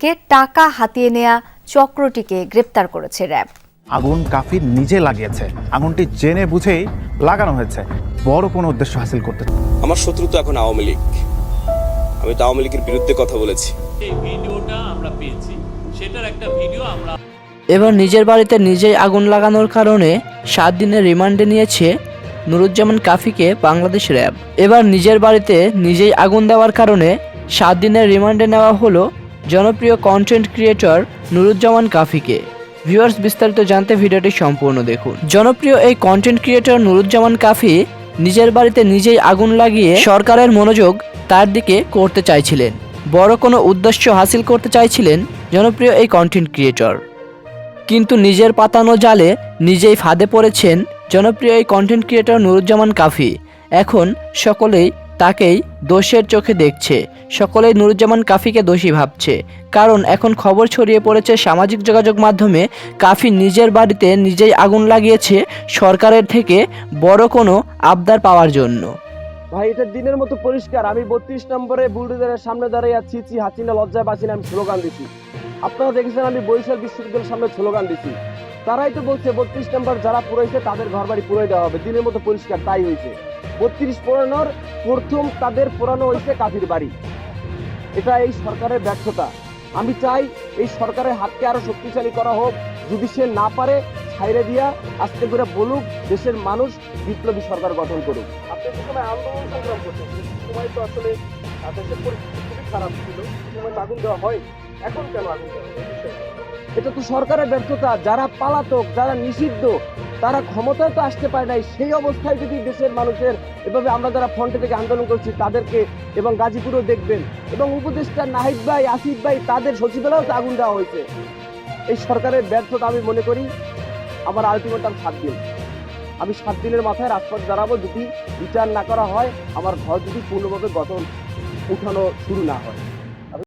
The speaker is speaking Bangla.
থেকে টাকা হাতিয়ে নেয়া চক্রটিকে গ্রেপ্তার করেছে র্যাব। আগুন কাফির নিজে লাগিয়েছে। আগুনটি জেনে বুঝেই লাগানো হয়েছে। বড় কোনো উদ্দেশ্য হাসিল করতে আমার শত্রু তো এখন আওয়ামী লীগ। আমি তো আওয়ামী লীগের বিরুদ্ধে কথা বলেছি। এই ভিডিওটা আমরা পেয়েছি। সেটার একটা ভিডিও আমরা এবার নিজের বাড়িতে নিজেই আগুন লাগানোর কারণে সাত দিনের রিমান্ডে নিয়েছে নুরুজ্জামান কাফিকে বাংলাদেশ র্যাব। এবার নিজের বাড়িতে নিজেই আগুন দেওয়ার কারণে সাত দিনের রিমান্ডে নেওয়া হলো জনপ্রিয় কন্টেন্ট ক্রিয়েটর নুরুজ্জামান কাফিকে। ভিউয়ার্স বিস্তারিত জানতে ভিডিওটি সম্পূর্ণ দেখুন। জনপ্রিয় এই কন্টেন্ট ক্রিয়েটর নুরুজ্জামান কাফি নিজের বাড়িতে নিজেই আগুন লাগিয়ে সরকারের মনোযোগ তার দিকে করতে চাইছিলেন। বড় কোনো উদ্দেশ্য হাসিল করতে চাইছিলেন জনপ্রিয় এই কন্টেন্ট ক্রিয়েটর কিন্তু নিজের পাতানো জালে নিজেই ফাঁদে পড়েছেন জনপ্রিয় এই কন্টেন্ট ক্রিয়েটর নুরুজ্জামান কাফি। এখন সকলেই তাকেই দোষের চোখে দেখছে। সকলেই নুরুজ্জামান কাফিকে দোষী ভাবছে। কারণ এখন খবর ছড়িয়ে পড়েছে সামাজিক যোগাযোগ মাধ্যমে কাফি নিজের বাড়িতে নিজেই আগুন লাগিয়েছে সরকারের থেকে বড় কোনো আবদার পাওয়ার জন্য। ভাই, এটা দিনের মতো পরিষ্কার। আমি বত্রিশ নম্বরে বুলডোজারের সামনে দাঁড়িয়ে আছি চি হাসিনা, লজ্জায় বাঁচিনা আমি স্লোগান দিছি। আপনারা দেখেছেন আমি বরিশাল বিশ্ববিদ্যালয়ের সামনে স্লোগান দিছি। তারাই তো বলছে, বত্রিশ নাম্বার যারা পুরাইছে তাদের ঘর বাড়ি পুরাই দেওয়া হবে। দিনের মতো পরিষ্কার, তাই হয়েছে। বত্রিশ পুরানোর প্রথম তাদের পুরানো হয়েছে কাফির বাড়ি। এটা এই সরকারের ব্যর্থতা। আমি চাই এই সরকারের হাতকে আরও শক্তিশালী করা হোক। যদি সে না পারে ছাইরে দিয়া আস্তে করে বলুক দেশের মানুষ বিপ্লবী সরকার গঠন করুক। আপনি যে সময় আন্দোলন সংগ্রাম করছেন সময় তো আসলে দেশের পরিস্থিতি খুবই খারাপ ছিল সময় আগুন দেওয়া হয় এখন কেন আগুন। এটা তো সরকারের ব্যর্থতা যারা পালাতক যারা নিষিদ্ধ তারা ক্ষমতায় তো আসতে পারে নাই। সেই অবস্থায় যদি দেশের মানুষের এভাবে আমরা যারা ফ্রন্টে থেকে আন্দোলন করছি তাদেরকে এবং গাজীপুরও দেখবেন এবং উপদেষ্টা নাহিদ ভাই আসিফ ভাই তাদের সচিবালয়েও তো আগুন দেওয়া হয়েছে। এই সরকারের ব্যর্থতা আমি মনে করি আমার আলটিমেটাম সাত দিন। আমি সাত দিনের মাথায় রাজপথ দাঁড়াবো যদি বিচার না করা হয়, আমার ঘর যদি পূর্ণভাবে গঠন উঠানো শুরু না হয়।